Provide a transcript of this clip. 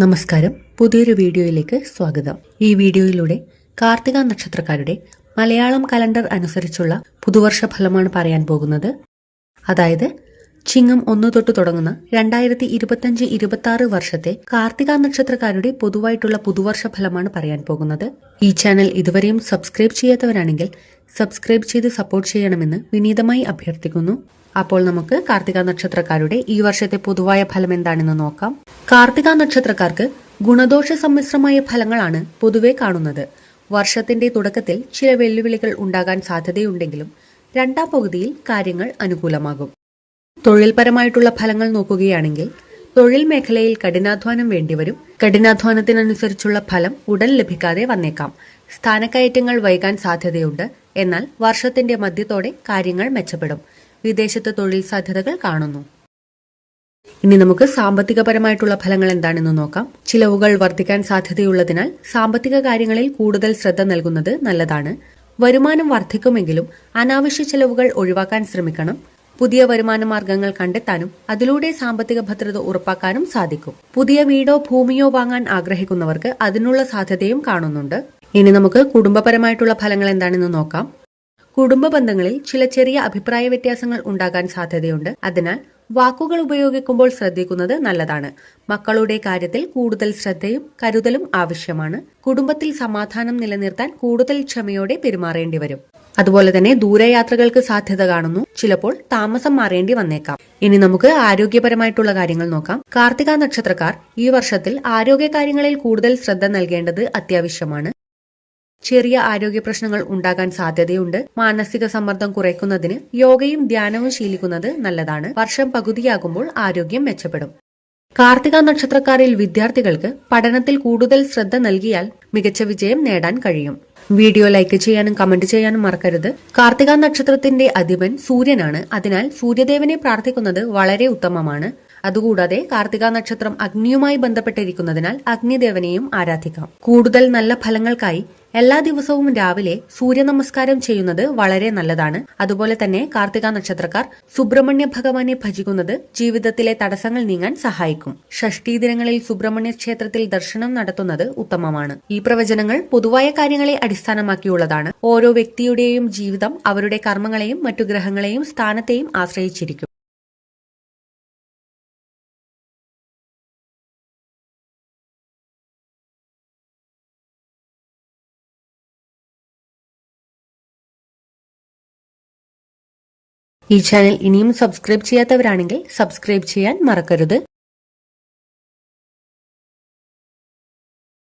നമസ്കാരം. പുതിയൊരു വീഡിയോയിലേക്ക് സ്വാഗതം. ഈ വീഡിയോയിലൂടെ കാർത്തിക നക്ഷത്രക്കാരുടെ മലയാളം കലണ്ടർ അനുസരിച്ചുള്ള പുതുവർഷ ഫലമാണ് പറയാൻ പോകുന്നത്. അതായത് ചിങ്ങം ഒന്നു തൊട്ട് തുടങ്ങുന്ന രണ്ടായിരത്തി ഇരുപത്തഞ്ച് ഇരുപത്തി ആറ് വർഷത്തെ കാർത്തിക നക്ഷത്രക്കാരുടെ പൊതുവായിട്ടുള്ള പുതുവർഷ ഫലമാണ് പറയാൻ പോകുന്നത്. ഈ ചാനൽ ഇതുവരെയും സബ്സ്ക്രൈബ് ചെയ്യാത്തവരാണെങ്കിൽ സബ്സ്ക്രൈബ് ചെയ്ത് സപ്പോർട്ട് ചെയ്യണമെന്ന് വിനീതമായി അഭ്യർത്ഥിക്കുന്നു. അപ്പോൾ നമുക്ക് കാർത്തിക നക്ഷത്രക്കാരുടെ ഈ വർഷത്തെ പൊതുവായ ഫലം എന്താണെന്ന് നോക്കാം. കാർത്തിക നക്ഷത്രക്കാർക്ക് ഗുണദോഷ സമ്മിശ്രമായ ഫലങ്ങളാണ് പൊതുവെ കാണുന്നത്. വർഷത്തിന്റെ തുടക്കത്തിൽ ചില വെല്ലുവിളികൾ ഉണ്ടാകാൻ സാധ്യതയുണ്ടെങ്കിലും രണ്ടാം പകുതിയിൽ കാര്യങ്ങൾ അനുകൂലമാകും. തൊഴിൽപരമായിട്ടുള്ള ഫലങ്ങൾ നോക്കുകയാണെങ്കിൽ തൊഴിൽ മേഖലയിൽ കഠിനാധ്വാനം വേണ്ടിവരും. കഠിനാധ്വാനത്തിനനുസരിച്ചുള്ള ഫലം ഉടൻ ലഭിക്കാതെ വന്നേക്കാം. സ്ഥാനക്കയറ്റങ്ങൾ വൈകാൻ സാധ്യതയുണ്ട്. എന്നാൽ വർഷത്തിന്റെ മധ്യത്തോടെ കാര്യങ്ങൾ മെച്ചപ്പെടും. വിദേശത്ത് തൊഴിൽ സാധ്യതകൾ കാണുന്നു. ഇനി നമുക്ക് സാമ്പത്തികപരമായിട്ടുള്ള ഫലങ്ങൾ എന്താണെന്ന് നോക്കാം. ചിലവുകൾ വർദ്ധിക്കാൻ സാധ്യതയുള്ളതിനാൽ സാമ്പത്തിക കാര്യങ്ങളിൽ കൂടുതൽ ശ്രദ്ധ നൽകുന്നത് നല്ലതാണ്. വരുമാനം വർദ്ധിക്കുമെങ്കിലും അനാവശ്യ ചിലവുകൾ ഒഴിവാക്കാൻ ശ്രമിക്കണം. പുതിയ വരുമാന മാർഗങ്ങൾ കണ്ടെത്താനും അതിലൂടെ സാമ്പത്തിക ഭദ്രത ഉറപ്പാക്കാനും സാധിക്കും. പുതിയ വീടോ ഭൂമിയോ വാങ്ങാൻ ആഗ്രഹിക്കുന്നവർക്ക് അതിനുള്ള സാധ്യതയും കാണുന്നുണ്ട്. ഇനി നമുക്ക് കുടുംബപരമായിട്ടുള്ള ഫലങ്ങൾ എന്താണെന്ന് നോക്കാം. കുടുംബ ബന്ധങ്ങളിൽ ചില ചെറിയ അഭിപ്രായ വ്യത്യാസങ്ങൾ ഉണ്ടാകാൻ സാധ്യതയുണ്ട്. അതിനാൽ വാക്കുകൾ ഉപയോഗിക്കുമ്പോൾ ശ്രദ്ധിക്കുന്നത് നല്ലതാണ്. മക്കളുടെ കാര്യത്തിൽ കൂടുതൽ ശ്രദ്ധയും കരുതലും ആവശ്യമാണ്. കുടുംബത്തിൽ സമാധാനം നിലനിർത്താൻ കൂടുതൽ ക്ഷമയോടെ പെരുമാറേണ്ടി വരും. അതുപോലെ തന്നെ ദൂരയാത്രകൾക്ക് സാധ്യത കാണുന്നു. ചിലപ്പോൾ താമസം മാറേണ്ടി വന്നേക്കാം. ഇനി നമുക്ക് ആരോഗ്യപരമായിട്ടുള്ള കാര്യങ്ങൾ നോക്കാം. കാർത്തിക നക്ഷത്രക്കാർ ഈ വർഷത്തിൽ ആരോഗ്യ കാര്യങ്ങളിൽ കൂടുതൽ ശ്രദ്ധ നൽകേണ്ടത് അത്യാവശ്യമാണ്. ചെറിയ ആരോഗ്യ പ്രശ്നങ്ങൾ ഉണ്ടാകാൻ സാധ്യതയുണ്ട്. മാനസിക സമ്മർദ്ദം കുറയ്ക്കുന്നതിന് യോഗയും ധ്യാനവും ശീലിക്കുന്നത് നല്ലതാണ്. വർഷം പകുതിയാകുമ്പോൾ ആരോഗ്യം മെച്ചപ്പെടും. കാർത്തിക നക്ഷത്രക്കാരിൽ വിദ്യാർത്ഥികൾക്ക് പഠനത്തിൽ കൂടുതൽ ശ്രദ്ധ നൽകിയാൽ മികച്ച വിജയം നേടാൻ കഴിയും. വീഡിയോ ലൈക്ക് ചെയ്യാനും കമന്റ് ചെയ്യാനും മറക്കരുത്. കാർത്തിക നക്ഷത്രത്തിന്റെ അധിപൻ സൂര്യനാണ്. അതിനാൽ സൂര്യദേവനെ പ്രാർത്ഥിക്കുന്നത് വളരെ ഉത്തമമാണ്. അതുകൂടാതെ കാർത്തിക നക്ഷത്രം അഗ്നിയുമായി ബന്ധപ്പെട്ടിരിക്കുന്നതിനാൽ അഗ്നിദേവനെയും ആരാധിക്കാം. കൂടുതൽ നല്ല ഫലങ്ങൾക്കായി എല്ലാ ദിവസവും രാവിലെ സൂര്യ നമസ്കാരം ചെയ്യുന്നത് വളരെ നല്ലതാണ്. അതുപോലെ തന്നെ കാർത്തിക നക്ഷത്രക്കാർ സുബ്രഹ്മണ്യ ഭഗവാനെ ഭജിക്കുന്നത് ജീവിതത്തിലെ തടസ്സങ്ങൾ നീങ്ങാൻ സഹായിക്കും. ഷഷ്ടി ദിനങ്ങളിൽ സുബ്രഹ്മണ്യ ക്ഷേത്രത്തിൽ ദർശനം നടത്തുന്നത് ഉത്തമമാണ്. ഈ പ്രവചനങ്ങൾ പൊതുവായ കാര്യങ്ങളെ അടിസ്ഥാനമാക്കിയുള്ളതാണ്. ഓരോ വ്യക്തിയുടെയും ജീവിതം അവരുടെ കർമ്മങ്ങളെയും മറ്റു ഗ്രഹങ്ങളെയും സ്ഥാനത്തെയും ആശ്രയിച്ചിരിക്കും. ഈ ചാനൽ ഇനിയും സബ്സ്ക്രൈബ് ചെയ്യാത്തവരാണെങ്കിൽ സബ്സ്ക്രൈബ് ചെയ്യാൻ മറക്കരുത്.